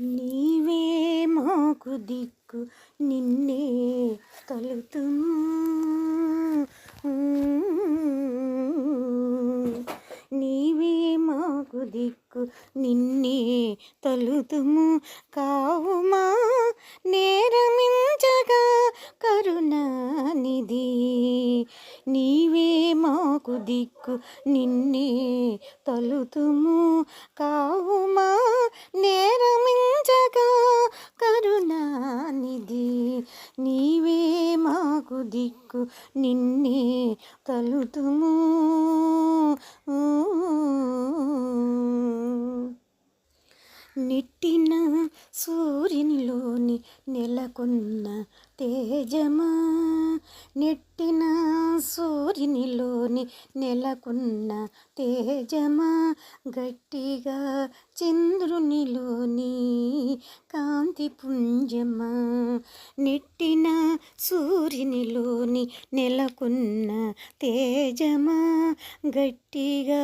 నీవే మాకు దిక్కు నిన్నే తలుతుము నీవే మాకు దిక్కు నిన్నే తలుతుము కావుమా నేరమించగా కరుణానిధి. నీవే మాకు దిక్కు నిన్నే తలుతుము. కావు నాకు నిన్నే తలుతుము. నిట్టిన సూర్యునిలోని నెలకొన్న తేజమా నెట్టిన సూర్యునిలోని నెలకున్న తేజమా గట్టిగా చంద్రునిలోని కాంతి పుంజమా నెట్టిన సూర్యునిలోని నెలకున్న తేజమా గట్టిగా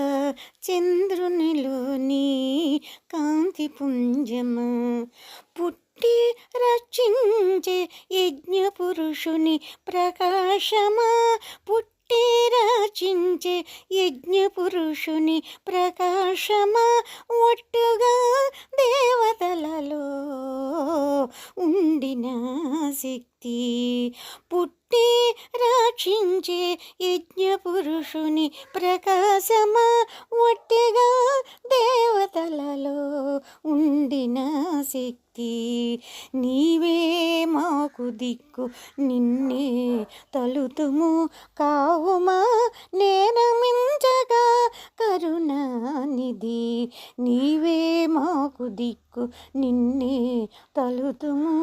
చంద్రునిలోని కాంతి పుంజమా పుట్టి రక్షించే యజ్ఞ యజ్ఞపురుషుని ప్రకాశమా పుట్టి రచించే యజ్ఞపురుషుని ప్రకాశమా ఒట్టుగా దేవతలలో ఉండిన శక్తి. పుట్టి రక్షించే యజ్ఞపురుషుని ప్రకాశమా ఒట్టిగా దేవతలలో ఉండిన శక్తి నీవే మాకు దిక్కు. నిన్నే తలుతుము కావుమా? నేనమించగా కరుణానిధి నీవే మాకు దిక్కు. నిన్నే తలుతుము.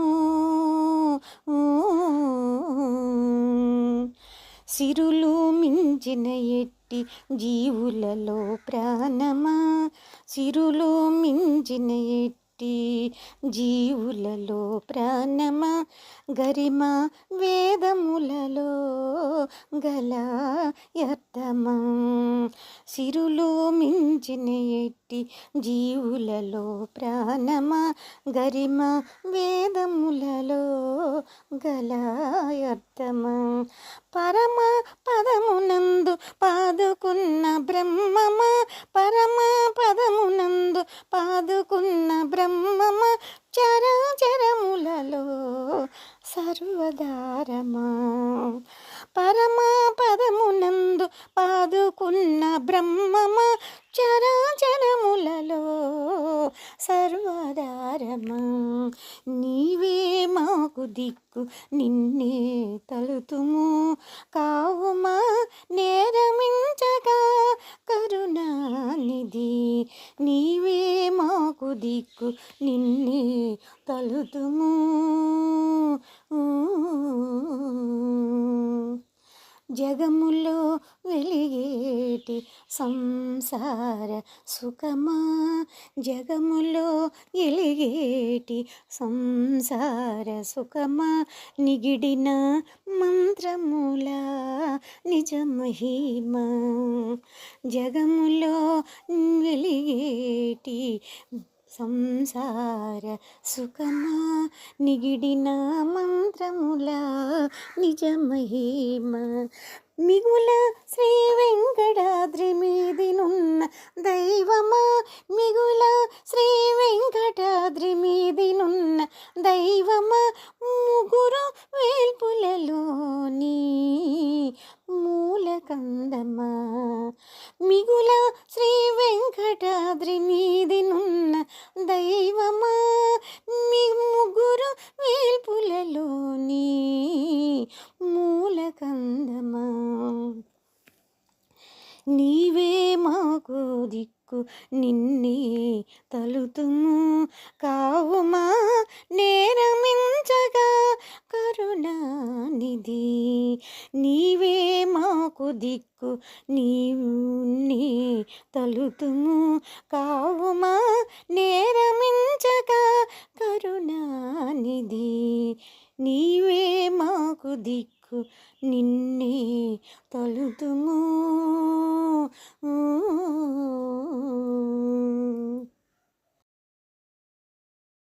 సిరులు మించిన ఎట్టి జీవులలో ప్రాణమా? సిరులో మించిన ఎట్టి జీవులలో ప్రాణమా? గరిమ వేదములలో గల యర్థమా సిరులో మించిన ఎట్టి జీవులలో ప్రాణమా? గరిమ వేదములలో గల యర్థమా పరమ పదమునందు పాదుకున్న బ్రహ్మమ? పరమ పదమునందు పాదుకున్న బ్రహ్మమ? చరాచరములలో సర్వధారమా? పరమాపదమునందు పాదుకున్న బ్రహ్మమ చరాచరములలో సర్వధారమా. నీవే మాకు దిక్కు నిన్నే తలుతుము. కావుమా నేరమించగా కరుణానిధి. నీవే మాకు దిక్కు నిన్నే తలుతుము. జగములో వెలిగేటి సంసార సుఖమా? జగములో ఎలిగేటి సంసార సుఖమా? నిగిడిన మంత్రముల నిజమహిమ? జగములో వెలిగేటి సంసార సుఖమా నిగిడిన మంత్రముల నిజమహిమ. మిగుల శ్రీ వెంకటాద్రి మీదినున్న దైవమా? మిగుల శ్రీ వెంకటాద్రి మీదినున్న దైవమా? ముగురు వేల్పులలోని మూలకందమా? దైవమా? మీ ముగ్గురు వేల్పులలోని మూలకందమా? నీవే మాకు దిక్కు నిన్నే తలుతుము. కావుమా నేరమించగా కరుణానిధి. నీవే మాకు దిక్కు నీవు తలుతుము. కావుమా నే నీవే మాకు దిక్కు. నిన్నే తలుతుము